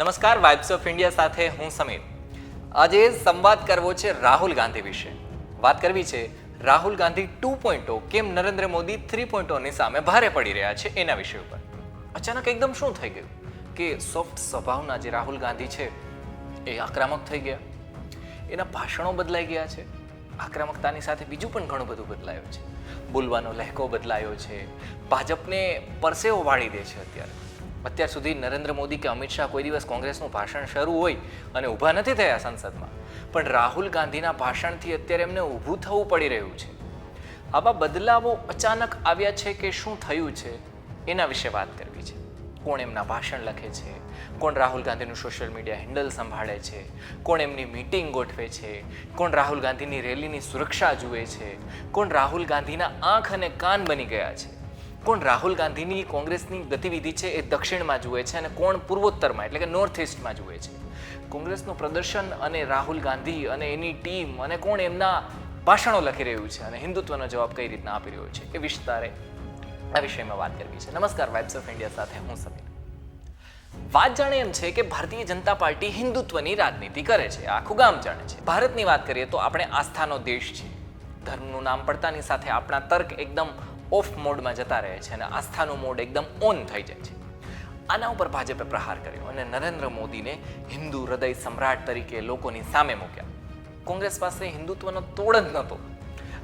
નમસ્કાર vibes of India સાથે હું સમીર. આજે સંવાદ કરવો છે રાહુલ ગાંધી વિશે. વાત કરવી છે રાહુલ ગાંધી ટુ પોઈન્ટો કેમ નરેન્દ્ર મોદી થ્રી પોઈન્ટોની સામે ભારે પડી રહ્યા છે એના વિષય ઉપર. અચાનક એકદમ શું થઈ ગયું? કે સોફ્ટ સ્વભાવના જે રાહુલ ગાંધી છે, એ આક્રમક થઈ ગયા. એના ભાષણો બદલાઈ ગયા છે. આક્રમકતાની સાથે બીજું પણ ઘણું બધું બદલાયું છે. બોલવાનો લહેકો બદલાયો છે. ભાજપને પરસેવો વાળી દે છે અત્યારે. અત્યાર સુધી નરેન્દ્ર મોદી કે અમિત શાહ કોઈ દિવસ કોંગ્રેસનું ભાષણ શરૂ હોય અને ઊભા નથી થયા સંસદમાં. પણ રાહુલ ગાંધીના ભાષણથી અત્યારે એમને ઊભું થવું પડી રહ્યું છે. આવા બદલાવો અચાનક આવ્યા છે કે શું થયું છે? એના વિશે વાત કરવી છે. કોણ એમના ભાષણ લખે છે? કોણ રાહુલ ગાંધીનું સોશિયલ મીડિયા હેન્ડલ સંભાળે છે? કોણ એમની મીટિંગ ગોઠવે છે? કોણ રાહુલ ગાંધીની રેલીની સુરક્ષા જુએ છે? કોણ રાહુલ ગાંધીના આંખ અને કાન બની ગયા છે? કોણ રાહુલ ગાંધીની કોંગ્રેસની ગતિવિધિ છે એ દક્ષિણમાં જુએ છે અને કોણ પૂર્વોત્તરમાં, એટલે કે નોર્થ ઇસ્ટમાં જુએ છે? કોંગ્રેસનું પ્રદર્શન અને રાહુલ ગાંધી અને એની ટીમ અને કોણ એમના ભાષણો લખી રહ્યું છે અને હિન્દુત્વનો જવાબ કઈ રીતના આપી રહ્યો છે? એ વિસ્તારે? આ વિષયમાં વાત કરવી છે. નમસ્કાર વાઇબ્સ ઓફ ઇન્ડિયા સાથે હું સમીર. વાત જાણે એમ છે કે ભારતીય જનતા પાર્ટી હિન્દુત્વની રાજનીતિ કરે છે, આખું ગામ જાણે છે. ભારતની વાત કરીએ તો આપણે આસ્થાનો દેશ છે. ધર્મનું નામ પડતાની સાથે આપણા તર્ક એકદમ ઓફ મોડમાં જતા રહે છે અને આસ્થાનો મોડ એકદમ ઓન થઈ જાય છે. આના ઉપર ભાજપે પ્રહાર કર્યો અને નરેન્દ્ર મોદીને હિન્દુ હૃદય સમ્રાટ તરીકે લોકોની સામે મૂક્યા. કોંગ્રેસ પાસે હિન્દુત્વનો તોડ જ નહોતો.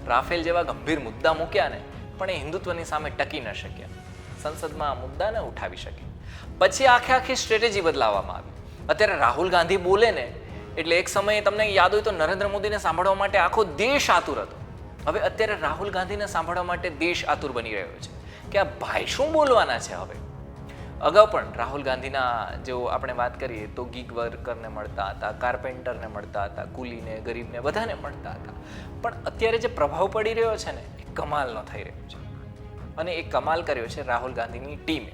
રાફેલ જેવા ગંભીર મુદ્દા મૂક્યા ને, પણ એ હિન્દુત્વની સામે ટકી ન શક્યા. સંસદમાં આ મુદ્દા ન ઉઠાવી શકે પછી આખે આખી સ્ટ્રેટેજી બદલાવવામાં આવી. અત્યારે રાહુલ ગાંધી બોલે ને, એટલે એક સમયે તમને યાદ હોય તો નરેન્દ્ર મોદીને સાંભળવા માટે આખો દેશ આતુર હતો. હવે અત્યારે રાહુલ ગાંધીને સાંભળવા માટે દેશ આતુર બની રહ્યો છે. કે આ ભાઈ શું બોલવાના છે હવે? અગાઉ પણ રાહુલ ગાંધીના જો આપણે વાત કરીએ તો ગીગ વર્કરને મળતા હતા કાર્પેન્ટરને મળતા હતા, કુલીને, ગરીબને બધાને મળતા હતા. પણ અત્યારે જે પ્રભાવ પડી રહ્યો છે ને, એ કમાલનો થઈ રહ્યો છે. અને એ કમાલ કર્યો છે રાહુલ ગાંધીની ટીમે.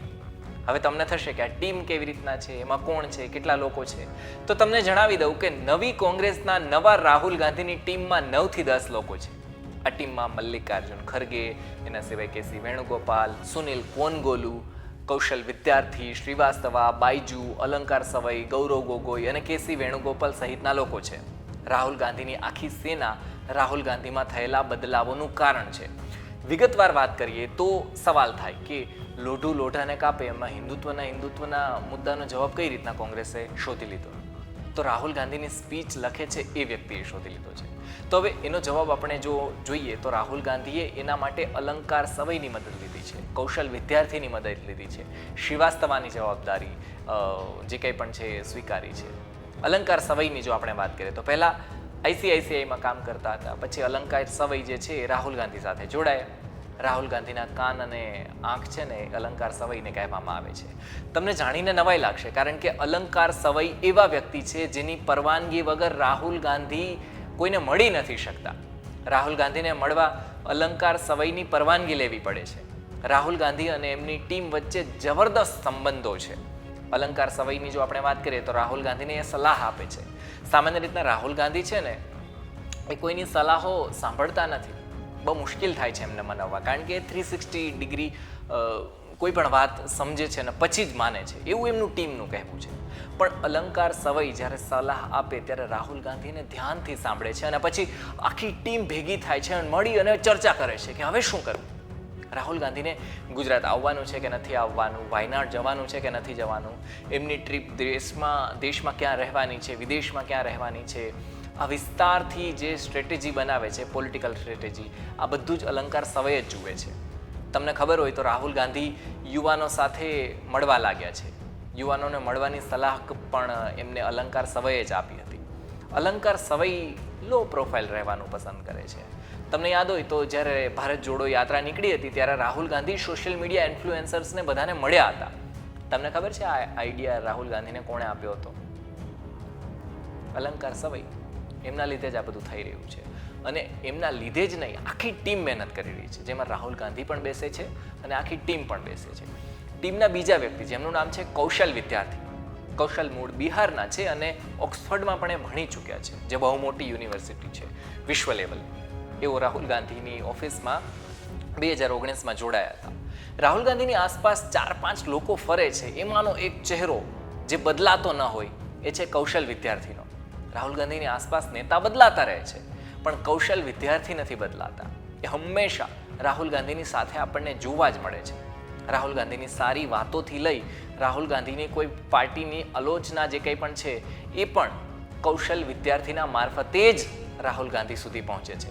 હવે તમને થશે કે આ ટીમ કેવી રીતના છે, એમાં કોણ છે, કેટલા લોકો છે? તો તમને જણાવી દઉં કે નવી કોંગ્રેસના નવા રાહુલ ગાંધીની ટીમમાં નવથી દસ લોકો છે. આ ટીમમાં મલ્લિકાર્જુન ખરગે, એના સિવાય કેસી વેણુગોપાલ, સુનિલ કોનગોલુ, કૌશલ વિદ્યાર્થી શ્રીવાસ્તવા બાઈજુ, અલંકાર સવઈ, ગૌરવ ગોગોઈ અને કેસી વેણુગોપાલ સહિતના લોકો છે. રાહુલ ગાંધીની આખી સેના રાહુલ ગાંધીમાં થયેલા બદલાવોનું કારણ છે. વિગતવાર વાત કરીએ તો સવાલ થાય કે લોઢું લોઢાને કાપે એમાં હિન્દુત્વના હિન્દુત્વના મુદ્દાનો જવાબ કઈ રીતના કોંગ્રેસે શોધી લીધો? તો રાહુલ ગાંધીની સ્પીચ લખે છે એ વ્યક્તિએ શોધી લીધો છે. તો હવે એનો જવાબ આપણે જો જોઈએ તો રાહુલ ગાંધીએ એના માટે અલંકાર સવયની મદદ લીધી છે, કૌશલ વિદ્યાર્થીની મદદ લીધી છે, શ્રીવાસ્તવાની જવાબદારી જે કંઈ પણ છે સ્વીકારી છે. અલંકાર સવયની જો આપણે વાત કરીએ તો પહેલાં આઈસીઆઈસીઆઈમાં કામ કરતા હતા, પછી અલંકાર સવય જે છે એ રાહુલ ગાંધી સાથે જોડાયા. રાહુલ ગાંધીના કાન અને આંખ છે ને અલંકાર સવયને કહેવામાં આવે છે. તમને જાણીને નવાઈ લાગશે, કારણ કે અલંકાર સવય એવા વ્યક્તિ છે જેની પરવાનગી વગર રાહુલ ગાંધી કોઈને મળી નથી શકતા. રાહુલ ગાંધીને મળવા અલંકાર સવયની પરવાનગી લેવી પડે છે. રાહુલ ગાંધી અને એમની ટીમ વચ્ચે જબરદસ્ત સંબંધો છે. અલંકાર સવયની જો આપણે વાત કરીએ તો રાહુલ ગાંધીને એ સલાહ આપે છે. સામાન્ય રીતના રાહુલ ગાંધી છે ને એ કોઈની સલાહો સાંભળતા નથી. બહુ મુશ્કેલ થાય છે એમને મનાવવા. કારણ કે થ્રી સિક્સટી ડિગ્રી કોઈ પણ વાત સમજે છે અને પછી જ માને છે. એવું એમનું ટીમનું કહેવું છે. પણ અલંકાર સવય જ્યારે સલાહ આપે ત્યારે રાહુલ ગાંધીને ધ્યાનથી સાંભળે છે અને પછી આખી ટીમ ભેગી થાય છે અને મળી અને ચર્ચા કરે છે કે હવે શું કરવું? રાહુલ ગાંધીને ગુજરાત આવવાનું છે કે નથી આવવાનું? વાયનાડ જવાનું છે કે નથી જવાનું? એમની ટ્રીપ દેશમાં દેશમાં ક્યાં રહેવાની છે? વિદેશમાં ક્યાં રહેવાની છે? આ વિસ્તારથી જે સ્ટ્રેટેજી બનાવે છે પોલિટિકલ સ્ટ્રેટેજી આ બધું જ અલંકાર સવય જ જુએ છે. તમને ખબર હોય તો રાહુલ ગાંધી યુવાનો સાથે મળવા લાગ્યા છે. યુવાનોને મળવાની સલાહ પણ એમને અલંકાર સવયે જ આપી હતી. અલંકાર સવય લો પ્રોફાઇલ રહેવાનું પસંદ કરે છે. તમને યાદ હોય તો જ્યારે ભારત જોડો યાત્રા નીકળી હતી ત્યારે રાહુલ ગાંધી સોશિયલ મીડિયા ઇન્ફ્લુએન્સર્સને બધાને મળ્યા હતા. તમને ખબર છે આ આઈડિયા રાહુલ ગાંધીને કોણે આપ્યો હતો? અલંકાર સવય. એમના લીધે જ આ બધું થઈ રહ્યું છે. અને એમના લીધે જ નહીં, આખી ટીમ મહેનત કરી રહી છે. જેમાં રાહુલ ગાંધી પણ બેસે છે અને આખી ટીમ પણ બેસે છે. ટીમના બીજા વ્યક્તિ, જેમનું નામ છે કૌશલ વિદ્યાર્થી. કૌશલ મૂળ બિહારના છે અને ઓક્સફર્ડમાં પણ એ ભણી ચૂક્યા છે, જે બહુ મોટી યુનિવર્સિટી છે, વિશ્વ લેવલ. એઓ રાહુલ ગાંધીની ઓફિસમાં બે હજાર ઓગણીસમાં જોડાયા હતા. રાહુલ ગાંધીની આસપાસ ચાર પાંચ લોકો ફરે છે, એમાંનો એક ચહેરો જે બદલાતો ન હોય, એ છે કૌશલ વિદ્યાર્થીનો. રાહુલ ગાંધીની આસપાસ નેતા બદલાતા રહે છે, પણ કૌશલ વિદ્યાર્થી નથી બદલાતા. એ હંમેશા રાહુલ ગાંધીની સાથે આપણને જોવા જ મળે છે. રાહુલ ગાંધીની સારી વાતોથી લઈ રાહુલ ગાંધીની કોઈ પાર્ટીની આલોચના જે કંઈ પણ છે, એ પણ કૌશલ વિદ્યાર્થીના મારફતે જ રાહુલ ગાંધી સુધી પહોંચે છે.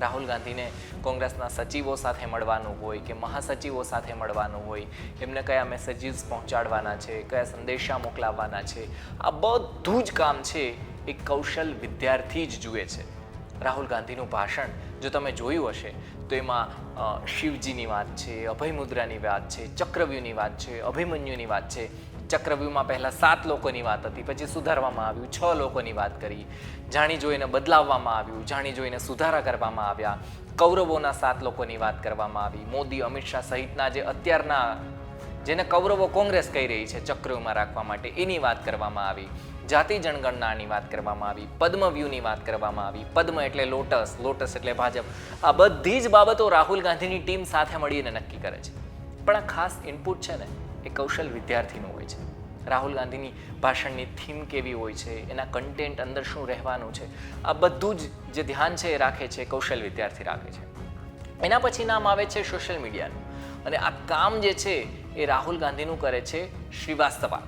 રાહુલ ગાંધીને કોંગ્રેસના સચિવો સાથે મળવાનું હોય કે મહાસચિવો સાથે મળવાનું હોય, એમને કયા મેસેજીસ પહોંચાડવાના છે, કયા સંદેશા મોકલાવવાના છે, આ બધું જ કામ છે એ કૌશલ વિદ્યાર્થી જ જુએ છે. રાહુલ ગાંધીનું ભાષણ જો તમે જોયું હશે, તો એમાં શિવજીની વાત છે અભય મુદ્રાની વાત છે ચક્રવ્યૂહની વાત છે, અભિમન્યુની વાત છે. ચક્રવ્યૂહમાં પહેલાં સાત લોકોની વાત હતી, પછી સુધારવામાં આવ્યું, છ લોકોની વાત કરી. જાણી જોઈને બદલાવવામાં આવ્યું, જાણી જોઈને સુધારા કરવામાં આવ્યા. કૌરવોના સાત લોકોની વાત કરવામાં આવી. મોદી, અમિત શાહ સહિતના જે અત્યારના જેને કૌરવો કોંગ્રેસ કહી રહી છે ચક્રવ્યૂહમાં રાખવા માટે. એની વાત કરવામાં આવી. જાતિ જનગણનાની વાત કરવામાં આવી. પદ્મવ્યૂહની વાત કરવામાં આવી. પદ્મ એટલે લોટસ લોટસ એટલે ભાજપ. આ બધી જ બાબતો રાહુલ ગાંધીની ટીમ સાથે મળીને નક્કી કરે છે. પણ આ ખાસ ઇનપુટ છે ને, એ કૌશલ વિદ્યાર્થીનું હોય છે. રાહુલ ગાંધીની ભાષણની થીમ કેવી હોય છે? એના કન્ટેન્ટ અંદર શું રહેવાનું છે? આ બધું જ જે ધ્યાન છે એ રાખે છે કૌશલ વિદ્યાર્થી રાખે છે. એના પછી નામ આવે છે સોશિયલ મીડિયાનું અને આ કામ જે છે એ રાહુલ ગાંધીનું કરે છે શ્રીવાસ્તવા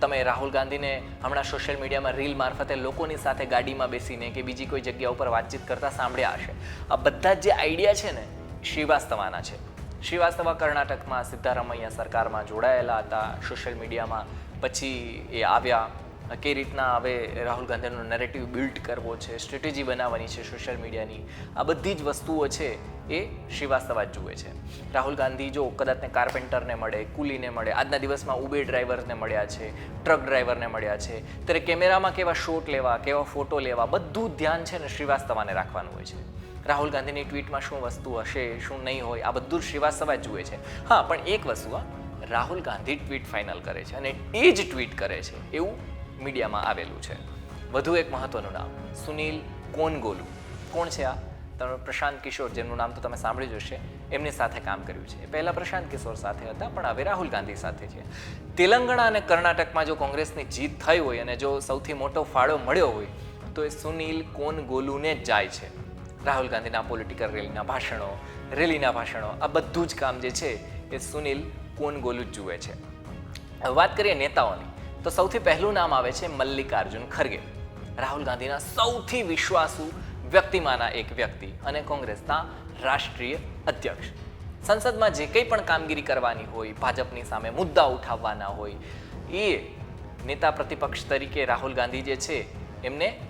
તમે રાહુલ ગાંધીને હમણાં સોશિયલ મીડિયામાં રીલ મારફતે લોકોની સાથે ગાડીમાં બેસીને કે બીજી કોઈ જગ્યા ઉપર વાતચીત કરતા સાંભળ્યા હશે. આ બધા જ આઈડિયા છે ને શ્રીવાસ્તવાના છે. શ્રીવાસ્તવા કર્ણાટકમાં સિદ્ધારામૈયા સરકારમાં જોડાયેલા હતા. સોશિયલ મીડિયામાં પછી એ આવ્યા. કઈ રીતના હવે રાહુલ ગાંધીનો નેરેટિવ બિલ્ડ કરવો છે સ્ટ્રેટેજી બનાવવાની છે સોશિયલ મીડિયાની આ બધી જ વસ્તુઓ છે એ શ્રીવાસ્તવા જ જુએ છે. રાહુલ ગાંધી જો કદાચને કાર્પેન્ટરને મળે, કુલીને મળે, આજના દિવસમાં ઉબેર ડ્રાઈવરને મળ્યા છે ટ્રક ડ્રાઈવરને મળ્યા છે, ત્યારે કેમેરામાં કેવા શોટ લેવા, કેવા ફોટો લેવા, બધું ધ્યાન છે ને શ્રીવાસ્તવાને રાખવાનું હોય છે. રાહુલ ગાંધીની ટ્વીટમાં શું વસ્તુ હશે, શું નહીં હોય, આ બધું શ્રીવાસ્તવા જુએ છે. હા, પણ એક વસ્તુ રાહુલ ગાંધી ટ્વીટ ફાઇનલ કરે છે અને એ જ ટ્વીટ કરે છે. એવું મીડિયામાં આવેલું છે. વધુ એક મહત્વનું નામ, સુનિલ કોનગોલુ. કોણ છે આ? તમે પ્રશાંત કિશોર, જેમનું નામ તો તમે સાંભળ્યું જ હશે. એમની સાથે કામ કર્યું છે. પહેલાં પ્રશાંત કિશોર સાથે હતા, પણ હવે રાહુલ ગાંધી સાથે છે. તેલંગણા અને કર્ણાટકમાં જો કોંગ્રેસની જીત થઈ હોય અને જો સૌથી મોટો ફાળો મળ્યો હોય, તો એ સુનિલ કોનગોલુને જ જાય છે. રાહુલ ગાંધીના પોલિટિકલ રેલીના ભાષણો રેલીના ભાષણો, આ બધું જ કામ જે છે, એ સુનિલ કોનગોલુ જ જુએ છે. વાત કરીએ નેતાઓની. તો સૌથી પહેલું નામ આવે છે મલ્લિકાર્જુન ખરગે. રાહુલ ગાંધીના સૌથી વિશ્વાસુ વ્યક્તિમાંના એક વ્યક્તિ અને કોંગ્રેસના રાષ્ટ્રીય અધ્યક્ષ. સંસદમાં જે કંઈ પણ કામગીરી કરવાની હોય, ભાજપની સામે મુદ્દા ઉઠાવવાના હોય, એ નેતા પ્રતિપક્ષ તરીકે રાહુલ ગાંધી જે છે, એમને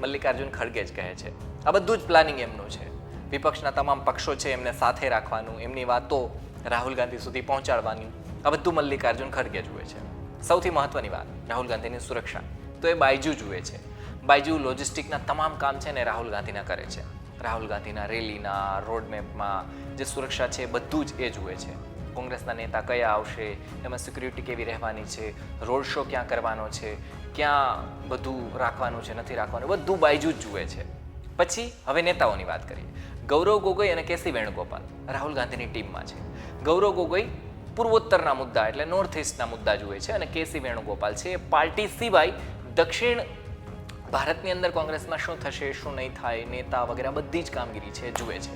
મલ્લિકાર્જુન ખડગે જ કહે છે. આ બધું જ પ્લાનિંગ એમનું છે. વિપક્ષના તમામ પક્ષો છે એમને સાથે રાખવાનું, એમની વાતો રાહુલ ગાંધી સુધી પહોંચાડવાની, આ બધું મલ્લિકાર્જુન ખડગે હોય છે. સૌથી મહત્વની વાત, રાહુલ ગાંધીની સુરક્ષા. તો એ બાયજુ જુએ છે. બાયજુ લોજિસ્ટિકના તમામ કામ છે ને રાહુલ ગાંધીના કરે છે. રાહુલ ગાંધીના રેલીના રોડમેપમાં જે સુરક્ષા છે બધું જ એ જુએ છે. કોંગ્રેસના નેતા કયા આવશે, એમાં સિક્યુરિટી કેવી રહેવાની છે રોડ શો ક્યાં કરવાનો છે, ક્યાં બધું રાખવાનું છે, નથી રાખવાનું બધું બાયજુ જ જુએ છે. પછી હવે નેતાઓની વાત કરીએ. ગૌરવ ગોગોઈ અને કેસી વેણુગોપાલ રાહુલ ગાંધીની ટીમમાં છે. ગૌરવ ગોગોઈ પૂર્વોત્તરના મુદ્દા એટલે નોર્થ ઇસ્ટના મુદ્દા જુએ છે અને કેસી વેણુગોપાલ છે. એ પાર્ટી સિવાય દક્ષિણ ભારતની અંદર કોંગ્રેસમાં શું થશે, શું નહીં થાય, નેતા વગેરે બધી જ કામગીરી છે, જુએ છે.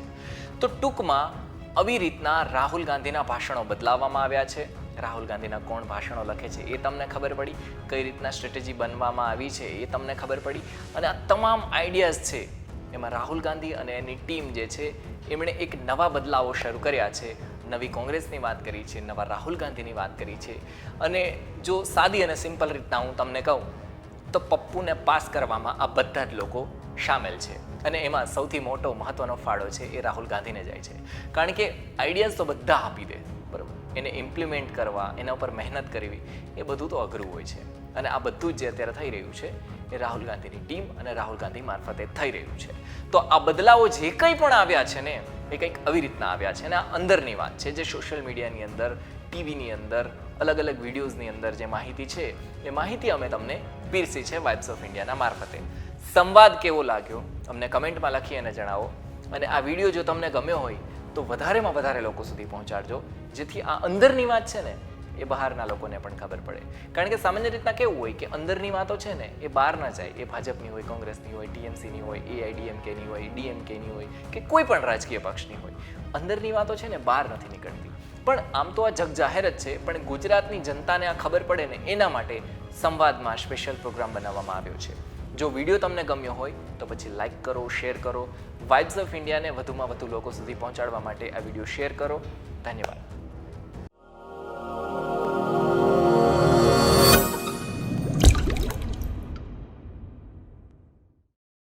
તો ટૂંકમાં આવી રીતના રાહુલ ગાંધીના ભાષણો બદલાવવામાં આવ્યા છે. રાહુલ ગાંધીના કોણ ભાષણો લખે છે એ તમને ખબર પડી. કઈ રીતના સ્ટ્રેટેજી બનવામાં આવી છે એ તમને ખબર પડી. અને આ તમામ આઈડિયાઝ છે એમાં રાહુલ ગાંધી અને એની ટીમ જે છે, એમણે એક નવા બદલાવો શરૂ કર્યા છે. નવી કોંગ્રેસની વાત કરી છે, નવા રાહુલ ગાંધીની વાત કરી છે. અને જો સાદી અને સિમ્પલ રીતના હું તમને કહું, તો પપ્પુને પાસ કરવામાં આ બધા જ લોકો સામેલ છે. અને એમાં સૌથી મોટો મહત્વનો ફાળો છે એ રાહુલ ગાંધીને જાય છે. કારણ કે આઈડિયાઝ તો બધા આપી દે, બરાબર? એને ઇમ્પ્લિમેન્ટ કરવા, એના ઉપર મહેનત કરવી, એ બધું તો અઘરું હોય છે. અને આ બધું જે અત્યારે થઈ રહ્યું છે, એ રાહુલ ગાંધીની ટીમ અને રાહુલ ગાંધી મારફતે થઈ રહ્યું છે. તો આ બદલાવો જે કંઈ પણ આવ્યા છે ને એ કંઈક આવી રીતના આવ્યા છે અને આ અંદરની વાત છે. જે સોશિયલ મીડિયાની અંદર ટીવીની અંદર, અલગ અલગ વિડીયોઝની અંદર જે માહિતી છે, એ માહિતી અમે તમને પીરસી છે વાઇબ્સ ઓફ ઇન્ડિયાના મારફતે. સંવાદ કેવો લાગ્યો? અમને કમેન્ટમાં લખી અને જણાવો. અને આ વીડિયો જો તમને ગમ્યો હોય, તો વધારેમાં વધારે લોકો સુધી પહોંચાડજો. જેથી આ અંદરની વાત છે ને એ બહારના લોકોને પણ ખબર પડે. કારણ કે સામાન્ય રીતના કેવું હોય કે અંદરની વાતો છે ને, એ બહાર ના જાય. એ ભાજપની હોય, કોંગ્રેસની હોય, ટીએમસીની હોય, એઆઈડીએમકેની હોય, ડીએમકેની હોય કે કોઈ પણ રાજકીય પક્ષની હોય. અંદરની વાતો છે ને બહાર નથી નીકળતી. પણ આમ તો આ જગ જાહેર જ છે, પણ ગુજરાતની જનતાને આ ખબર પડે ને, એના માટે સંવાદમાં સ્પેશિયલ પ્રોગ્રામ બનાવવામાં આવ્યો છે. જો વીડિયો તમને ગમ્યો હોય, તો પછી લાઇક કરો શેર કરો. વાઇબ્સ ઓફ ઇન્ડિયાને વધુમાં વધુ લોકો સુધી પહોંચાડવા માટે આ વીડિયો શેર કરો. ધન્યવાદ.